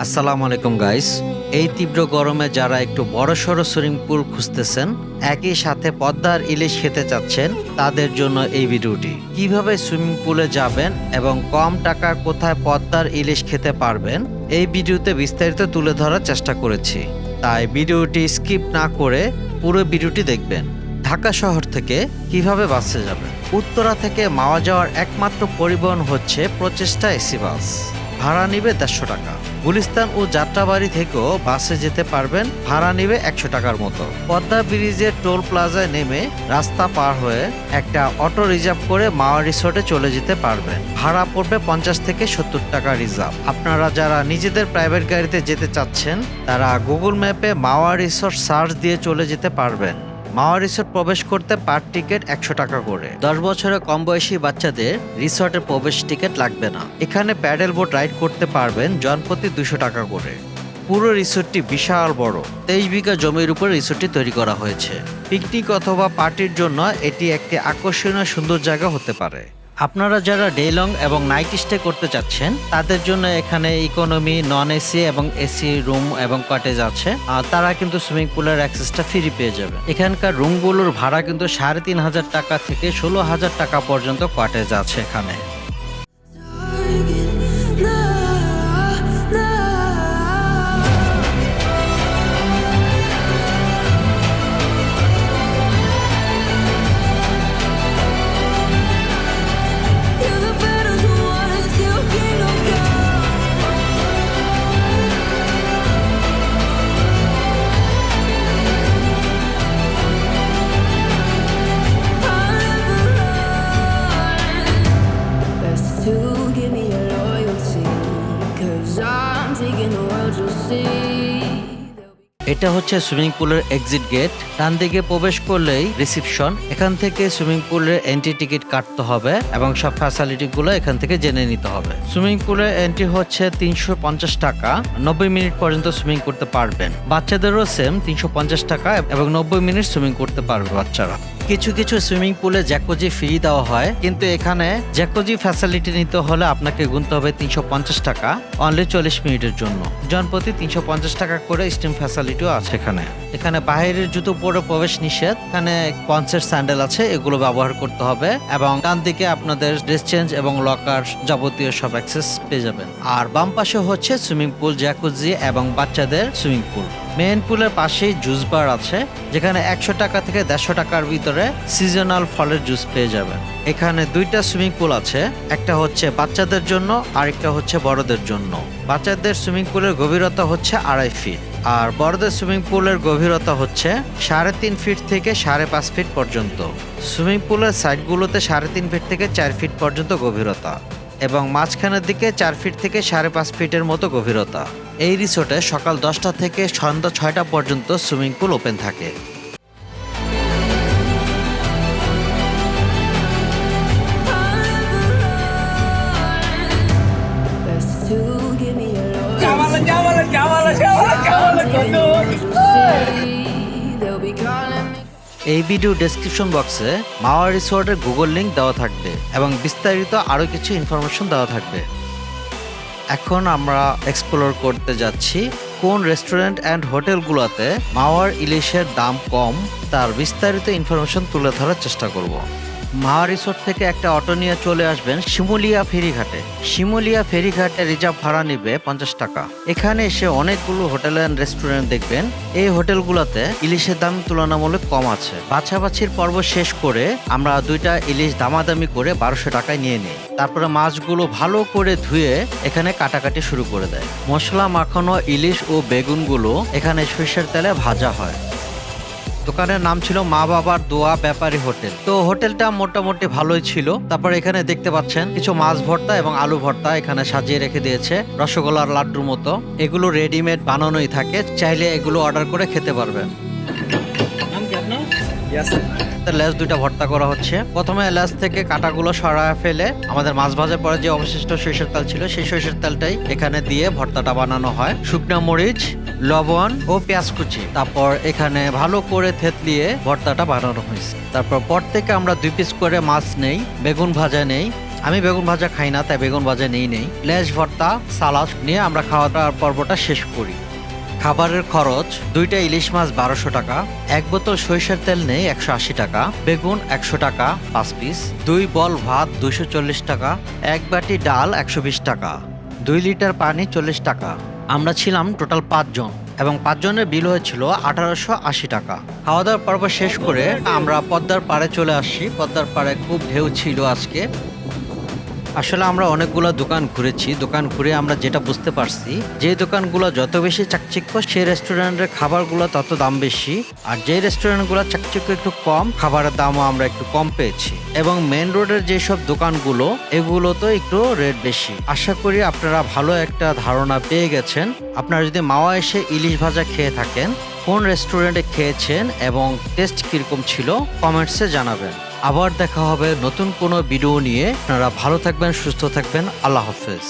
আসসালামু আলাইকুম গাইস এই তীব্র গরমে যারা একটু বড় সড়ো সুইমিং পুল খুঁজতেছেন, একই সাথে পদ্মার ইলিশ খেতে চাচ্ছেন, তাদের জন্য এই ভিডিওটি। কীভাবে সুইমিং পুলে যাবেন এবং কম টাকার কোথায় পদ্মার ইলিশ খেতে পারবেন, এই ভিডিওতে বিস্তারিত তুলে ধরার চেষ্টা করেছি। তাই ভিডিওটি স্কিপ না করে পুরো ভিডিওটি দেখবেন। ঢাকা শহর থেকে কীভাবে বাসে যাবেন? উত্তরা থেকে মাওয়া যাওয়ার একমাত্র পরিবহন হচ্ছে প্রচেষ্টা এসি বাস। ভাড়া নিবে দেড়শো টাকা। গুলিস্তান ও যাত্রাবাড়ি থেকেও বাসে যেতে পারবেন, ভাড়া নিবে একশো টাকার মতো। পদ্মা ব্রিজের টোল প্লাজায় নেমে রাস্তা পার হয়ে একটা অটো রিজার্ভ করে মাওয়া রিসোর্টে চলে যেতে পারবেন। ভাড়া পড়বে পঞ্চাশ থেকে সত্তর টাকা রিজার্ভ। আপনারা যারা নিজেদের প্রাইভেট গাড়িতে যেতে চাচ্ছেন, তারা গুগল ম্যাপে মাওয়া রিসোর্ট সার্চ দিয়ে চলে যেতে পারবেন। মাওয়া রিসোর্ট প্রবেশ করতে পার টিকিট একশো টাকা করে। দশ বছরের কম বয়সী বাচ্চাদের রিসোর্টে প্রবেশ টিকিট লাগবে না। এখানে প্যাডেল বোট রাইড করতে পারবেন জনপ্রতি দুশো টাকা করে। পুরো রিসোর্টটি বিশাল বড়। তেইশ বিঘা জমির উপর রিসোর্টটি তৈরি করা হয়েছে। পিকনিক অথবা পার্টির জন্য এটি একটি আকর্ষণীয় সুন্দর জায়গা হতে পারে। আপনারা যারা ডে লং এবং নাইট স্টে করতে চাচ্ছেন, তাদের জন্য এখানে ইকোনমি নন এসি এবং এসি রুম এবং কটেজ আছে। আর তারা কিন্তু সুইমিং পুলের অ্যাক্সেসটা ফ্রি পেয়ে যাবে। এখানকার রুমগুলোর ভাড়া কিন্তু সাড়ে তিন হাজার টাকা থেকে ষোলো হাজার টাকা পর্যন্ত কটেজ আছে এখানে। এটা হচ্ছে সুইমিং পুলের এক্সিট গেট ডান দিকে প্রবেশ করলেই রিসিপশন এখান থেকে সুইমিং পুলের এন্ট্রি টিকিট কাটতে হবে এবং সব ফ্যাসিলিটি গুলো এখান থেকে জেনে নিতে হবে। সুইমিং পুলের এন্ট্রি হচ্ছে তিনশো পঞ্চাশ টাকা। নব্বই মিনিট পর্যন্ত সুইমিং করতে পারবেন। বাচ্চাদেরও সেম তিনশো পঞ্চাশ টাকা এবং নব্বই মিনিট সুইমিং করতে পারবে বাচ্চারা। কিছু কিছু সুইমিং পুলে জ্যাকোজি ফ্রি দেওয়া হয়, কিন্তু এখানে জ্যাকোজি ফ্যাসিলিটি নিতে হলে আপনাকে গুনতে হবে তিনশো পঞ্চাশ টাকা অনলি চল্লিশ মিনিটের জন্য। জনপ্রতি তিনশো পঞ্চাশ টাকা করে স্টিম ফ্যাসিলিটিও আছে এখানে। এখানে বাইরের জুতো পরে প্রবেশ নিষেধ, এখানে পঞ্চের স্যান্ডেল আছে, এগুলো ব্যবহার করতে হবে, এবং ডান দিকে আপনাদের ড্রেস চেঞ্জ এবং লকার যাবতীয় সব অ্যাক্সেস পেয়ে যাবেন। আর বাম পাশে হচ্ছে সুইমিং পুল জ্যাকুজি এবং বাচ্চাদের সুইমিং পুল মেইন পুলের পাশেই জুস বার আছে, যেখানে একশো টাকা থেকে দেড়শো টাকার ভিতরে সিজনাল ফলের জুস পেয়ে যাবেন। এখানে দুইটা সুইমিং পুল আছে, একটা হচ্ছে বাচ্চাদের জন্য, আরেকটা হচ্ছে বড়দের জন্য। বাচ্চাদের সুইমিং পুলের গভীরতা হচ্ছে আড়াই ফিট, আর বড়দের সুইমিং পুলের গভীরতা হচ্ছে সাড়ে তিন ফিট থেকে সাড়ে পাঁচ ফিট পর্যন্ত। সুইমিং পুলের সাইডগুলোতে সাড়ে তিন ফিট থেকে চার ফিট পর্যন্ত গভীরতা, এবং মাঝখানের দিকে চার ফিট থেকে সাড়ে পাঁচ ফিটের মতো গভীরতা। এই রিসোর্টে সকাল দশটা থেকে সন্ধ্যা ছয়টা পর্যন্ত সুইমিং পুল ওপেন থাকে. এই ভিডিও ডেসক্রিপশন বক্সে মাওয়া রিসোর্টের গুগল লিংক দেওয়া থাকবে এবং বিস্তারিত আরও কিছু ইনফরমেশন দেওয়া থাকবে এখন আমরা এক্সপ্লোর করতে যাচ্ছি কোন রেস্টুরেন্ট অ্যান্ড হোটেলগুলোতে মাওয়ার ইলিশের দাম কম, তার বিস্তারিত ইনফরমেশন তুলে ধরার চেষ্টা করব। মাওয়া রিসোর্ট থেকে একটা অটো নিয়ে চলে আসবেন শিমুলিয়া ফেরিঘাটে। শিমুলিয়া ফেরিঘাটে রিজার্ভ ভাড়া নিবে পঞ্চাশ টাকা। এখানে এসে অনেকগুলো হোটেল অ্যান্ড রেস্টুরেন্ট দেখবেন। এই হোটেলগুলোতে ইলিশের দাম তুলনামূলক কম আছে। বাছাবাছির পর্ব শেষ করে আমরা দুইটা ইলিশ দামাদামি করে বারোশো টাকায় নিয়ে নিই। তারপরে মাছগুলো ভালো করে ধুয়ে এখানে কাটাকাটি শুরু করে দেয়। মশলা মাখানো ইলিশ ও বেগুনগুলো এখানে সরিষার তেলে ভাজা হয়। দোকানের নাম ছিল মা বাবার দোয়া ব্যাপারী হোটেল। তো হোটেলটা মোটামুটি ভালোই ছিল। তারপর এখানে দেখতে পাচ্ছেন কিছু মাছ ভর্তা এবং আলু ভর্তা এখানে সাজিয়ে রেখে দিয়েছে রসগোল্লার লাড্ডুর মতো। এগুলো রেডিমেড বানানোই থাকে। চাইলে এগুলো অর্ডার করে খেতে পারবেন। লেস দুইটা ভর্তা করা হচ্ছে। প্রথমে লেস থেকে কাটাগুলো সরায় ফেলে আমাদের মাছ ভাজার পরে যে অবশিষ্ট সরিষার তেল ছিল, সেই সরিষার তেলটাই এখানে দিয়ে ভর্তাটা বানানো হয়। শুকনো মরিচ, লবণ ও পেঁয়াজ কুচি। তারপর এখানে ভালো করে থেতলিয়ে ভর্তাটা বানানো হয়েছে। তারপর পর থেকে আমরা দুই পিস করে মাছ নেই, বেগুন ভাজা নেই। আমি বেগুন ভাজা খাই না, তাই বেগুন ভাজা নেই নেই। লেজ ভর্তা, সালাদ নিয়ে আমরা খাওয়া দাওয়ার পর্বটা শেষ করি। খাবারের খরচ, দুইটা ইলিশ মাছ বারোশো টাকা, এক বোতল সরিষার তেল নেই একশো আশি টাকা, বেগুন একশো টাকা, পাঁচ পিস, দুই বল ভাত দুইশো চল্লিশ টাকা, এক বাটি ডাল একশো বিশ টাকা, দুই লিটার পানি চল্লিশ টাকা। আমরা ছিলাম টোটাল পাঁচজন এবং পাঁচজনের বিল হয়েছিল আঠারোশো আশি টাকা। খাওয়া দাওয়ার পর্ব শেষ করে আমরা পদ্মার পাড়ে চলে আসছি পদ্মার পাড়ে খুব ঢেউ ছিল আজকে। আসলে আমরা অনেকগুলো দোকান ঘুরেছি। দোকান ঘুরে আমরা যেটা বুঝতে পারছি, যে দোকানগুলো যত বেশি চাকচিক্য, সেই রেস্টুরেন্টের খাবারগুলো তত দাম বেশি। আর যে রেস্টুরেন্টগুলো চাকচিক্য একটু কম, খাবারের দামও আমরা একটু কম পেয়েছি। এবং মেন রোডের যেসব দোকানগুলো এগুলো তো একটু রেট বেশি। আশা করি আপনারা ভালো একটা ধারণা পেয়ে গেছেন। আপনারা যদি মাওয়া এসে ইলিশ ভাজা খেয়ে থাকেন, কোন রেস্টুরেন্টে খেয়েছেন এবং টেস্ট কীরকম ছিল, কমেন্টসে জানাবেন। আবার দেখা হবে নতুন কোনো ভিডিও নিয়ে। আপনারা ভালো থাকবেন সুস্থ থাকবেন। আল্লাহ হাফেজ।